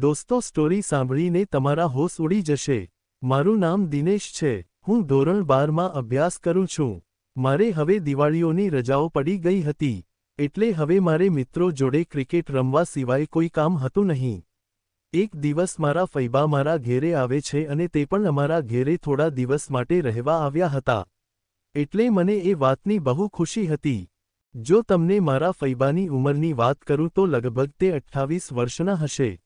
દોસ્તો, સ્ટોરી સાંભળીને તમારા હોશ ઉડી જશે. મારું નામ દિનેશ છે. હું ધોરણ બારમાં અભ્યાસ કરું છું. મારે હવે દિવાળીઓની રજાઓ પડી ગઈ હતી. એટલે હવે મારે મિત્રો જોડે ક્રિકેટ રમવા સિવાય કોઈ કામ હતું નહીં. એક દિવસ મારા ફૈબા મારા ઘેરે આવે છે અને તે પણ અમારા ઘેરે થોડા દિવસ માટે રહેવા આવ્યા હતા. એટલે મને એ વાતની બહુ ખુશી હતી. જો તમને મારા ફૈબાની ઉંમરની વાત કરું તો લગભગ તે અઠ્ઠાવીસ વર્ષના હશે.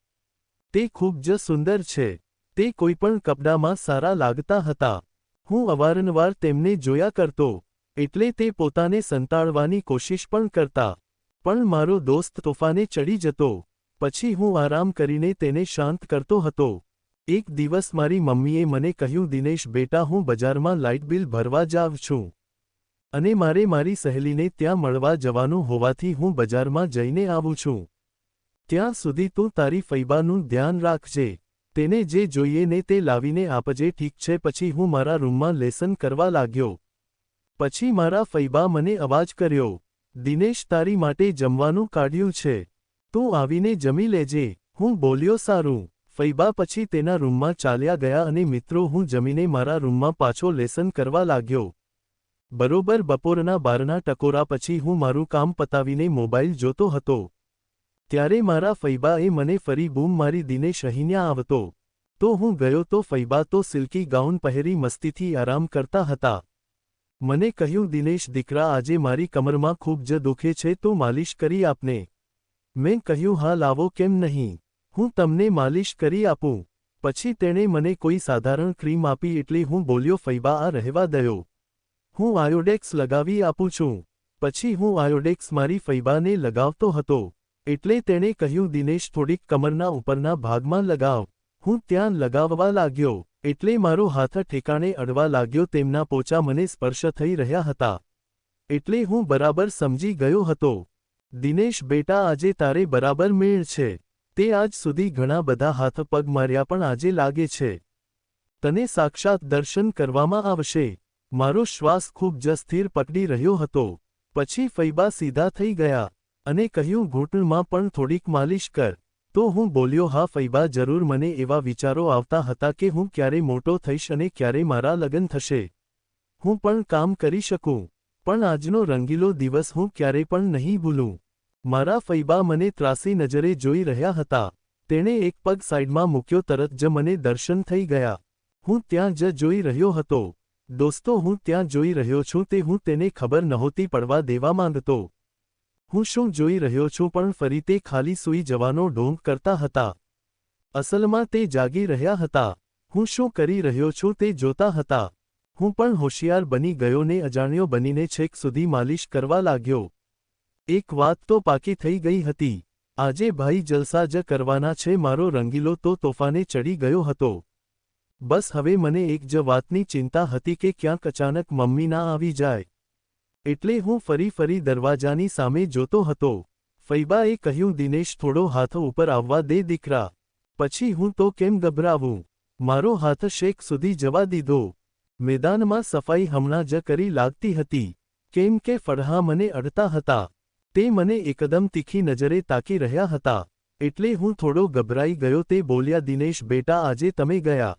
તે ખૂબ જ સુંદર છે. તે કોઈપણ કપડામાં સારા લાગતા હતા. હું અવારનવાર તેમને જોયા કરતો, એટલે તે પોતાને સંતાડવાની કોશિશ પણ કરતા. પણ મારો દોસ્ત તોફાને ચડી જતો, પછી હું આરામ કરીને તેને શાંત કરતો હતો. એક દિવસ મારી મમ્મીએ મને કહ્યું, દિનેશ, બેટા, હું બજારમાં લાઇટ બિલ ભરવા જાવ છું. અને મારે મારી સહેલીને ત્યાં મળવા જવાનું હોવાથી હું બજારમાં જઈને આવું છું. ત્યાં સુધી તું તારી ફૈબાનું ધ્યાન રાખજે. તેને જે જોઈએ ને તે લાવીને આપજે, ઠીક છે, પછી હું મારા રૂમમાં લેસન કરવા લાગ્યો. પછી મારા ફૈબા મને અવાજ કર્યો, દિનેશ તારી માટે જમવાનું કાઢ્યું છે. તું આવીને જમી લેજે. હું બોલ્યો, સારું. ફૈબા પછી તેના રૂમમાં ચાલ્યા ગયા અને મિત્રો, હું જમીને મારા રૂમમાં પાછો લેસન કરવા લાગ્યો. બરોબર બપોરના બારના ટકોરા પછી હું મારું કામ પતાવીને મોબાઈલ જોતો હતો. ત્યારે મારા ફૈબાએ મને ફરી બૂમ મારી દિનેશ અહીંયા આવતો. તો હું ગયો તો ફૈબા તો સિલ્કી ગાઉન પહેરી મસ્તીથી આરામ કરતા હતા. મને કહ્યું, દિનેશ, દીકરા, આજે મારી કમરમાં ખૂબ જ દુખે છે, તો માલિશ કરી આપને. મેં કહ્યું, હા, લાવો, કેમ નહીં? હું તમને માલિશ કરી આપું. પછી તેણે મને કોઈ સાધારણ ક્રીમ આપી એટલે હું બોલ્યો, ફૈબા, આ રહેવા દયો. હું આયોડેક્સ લગાવી આપું છું. પછી હું આયોડેક્સ મારી ફૈબાને લગાવતો હતો. એટલે તેણે કહ્યું, દિનેશ, થોડીક કમરના ઉપરના ભાગમાં લગાવ. હું ત્યાં લગાવવા લાગ્યો, એટલે મારો હાથ ઠેકાણે અડવા લાગ્યો, તેમના પોચા મને સ્પર્શ થઈ રહ્યા હતા. એટલે હું બરાબર સમજી ગયો હતો. દિનેશ, બેટા, આજે તારે બરાબર મેળ છે. તે આજ સુધી ઘણા બધા હાથ પગ માર્યા પણ આજે લાગે છે. તને સાક્ષાત દર્શન કરવામાં આવશે. મારો શ્વાસ ખૂબ જ સ્થિર પકડી રહ્યો હતો. પછી ફૈબા સીધા થઈ ગયા. અને કહ્યું, ઘૂંટણમાં પણ થોડીક માલિશ કર. તો હું બોલ્યો, હા, ફૈબા, જરૂર મને એવા વિચારો આવતા હતા કે હું ક્યારે મોટો થઈશ અને ક્યારે મારા લગ્ન થશે. હું પણ કામ કરી શકું. પણ આજનો રંગીલો દિવસ હું ક્યારે પણ નહીં ભૂલું. મારા ફૈબા મને ત્રાસી નજરે જોઈ રહ્યા હતા. તેણે એક પગ સાઈડમાં મૂક્યો, તરત જ મને દર્શન થઈ ગયા. હું ત્યાં જ જોઈ રહ્યો હતો. દોસ્તો, હું ત્યાં જોઈ રહ્યો છું, તે હું તેને ખબર નહોતી પડવા દેવા માંગતો. હું શું જોઈ રહ્યો છું પણ ફરી તે ખાલી સૂઈ જવાનો ઢોંગ કરતા હતા. અસલમાં તે જાગી રહ્યા હતા. હું શું કરી રહ્યો છું તે જોતા હતા. હું પણ હોશિયાર બની ગયો ને અજાણ્યો બનીને છેક સુધી માલિશ કરવા લાગ્યો. એક વાત તો પાકી થઈ ગઈ હતી. આજે ભાઈ જલસા જ કરવાના છે, મારો રંગીલો તો તોફાને ચડી ગયો હતો. બસ હવે મને એક જ વાતની ચિંતા હતી કે ક્યાંક અચાનક મમ્મી ના આવી જાય. એટલે હું ફરી ફરી દરવાજાની સામે જોતો હતો. ફૈબાએ કહ્યું, દિનેશ, થોડો હાથ ઉપર આવવા દે દીકરા. પછી હું તો કેમ ગભરાવું? મારો હાથ શેક સુધી જવા દીધો. મેદાનમાં સફાઈ હમણાં જ કરી લાગતી હતી. કેમ કે ફળહા મને અડતા હતા. તે મને એકદમ તીખી નજરે તાકી રહ્યા હતા. એટલે હું થોડો ગભરાઈ ગયો તે બોલ્યા, દિનેશ, બેટા, આજે તમે ગયા.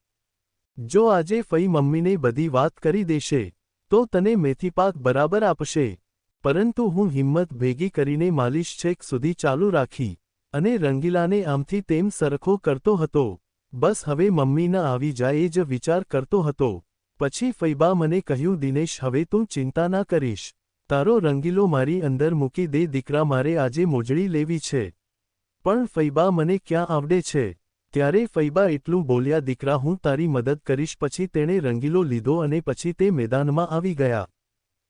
જો આજે ફઈ મમ્મીને બધી વાત કરી દેશે. તો તને મેથીપાક બરાબર આપશે. પરંતુ હું હિંમત ભેગી કરીને માલિશ છેક સુધી ચાલુ રાખી અને રંગીલાને આમથી તેમ સરખો કરતો હતો. બસ હવે મમ્મી ન આવી જાય એ જ વિચાર કરતો હતો. પછી ફૈબા મને કહ્યું, દિનેશ, હવે તું ચિંતા ના કરીશ. તારો રંગીલો મારી અંદર મૂકી દે, દીકરા મારે આજે મોજડી લેવી છે. પણ ફૈબા મને ક્યાં આવડે છે? ત્યારે ફૈબા એટલું બોલ્યા, દીકરા, હું તારી મદદ કરીશ. પછી તેણે રંગીલો લીધો અને પછી તે મેદાનમાં આવી ગયા.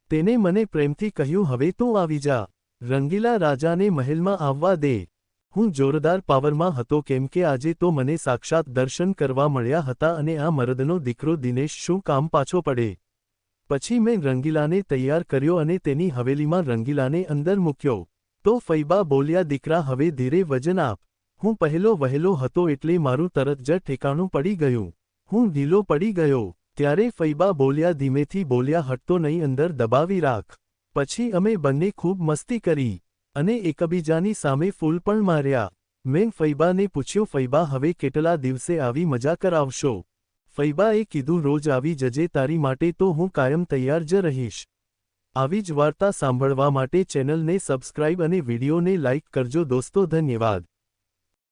તેને મને પ્રેમથી કહ્યું, હવે તું આવી જા. રંગીલા રાજાને મહેલમાં આવવા દે. હું જોરદાર પાવરમાં હતો, કેમ કે આજે તો મને સાક્ષાત દર્શન કરવા મળ્યા હતા અને આ મરદનો દીકરો દિનેશ શું કામ પાછો પડે? પછી મેં રંગીલાને તૈયાર કર્યો અને તેની હવેલીમાં રંગીલાને અંદર મૂક્યો. તો ફૈબા બોલ્યા, દીકરા, હવે ધીરે વજન આપ. હું પહેલો વહેલો હતો એટલે મારું તરત જ ઠેકાણું પડી ગયું. હું ઢીલો પડી ગયો, ત્યારે ફૈબા બોલ્યા ધીમેથી બોલ્યા, હટતો નહીં, અંદર દબાવી રાખ. પછી અમે બંને ખૂબ મસ્તી કરી, અને એકબીજાની સામે ફૂલ પણ માર્યા. મેં ફૈબાને પૂછ્યું, ફૈબા, હવે કેટલા દિવસે આવી મજા કરાવશો? ફૈબાએ કીધું, રોજ આવી જજે, તારી માટે તો હું કાયમ તૈયાર જ રહીશ. આવી જ વાર્તા સાંભળવા માટે ચેનલને સબસ્ક્રાઇબ અને વિડીયોને લાઇક કરજો દોસ્તો, ધન્યવાદ.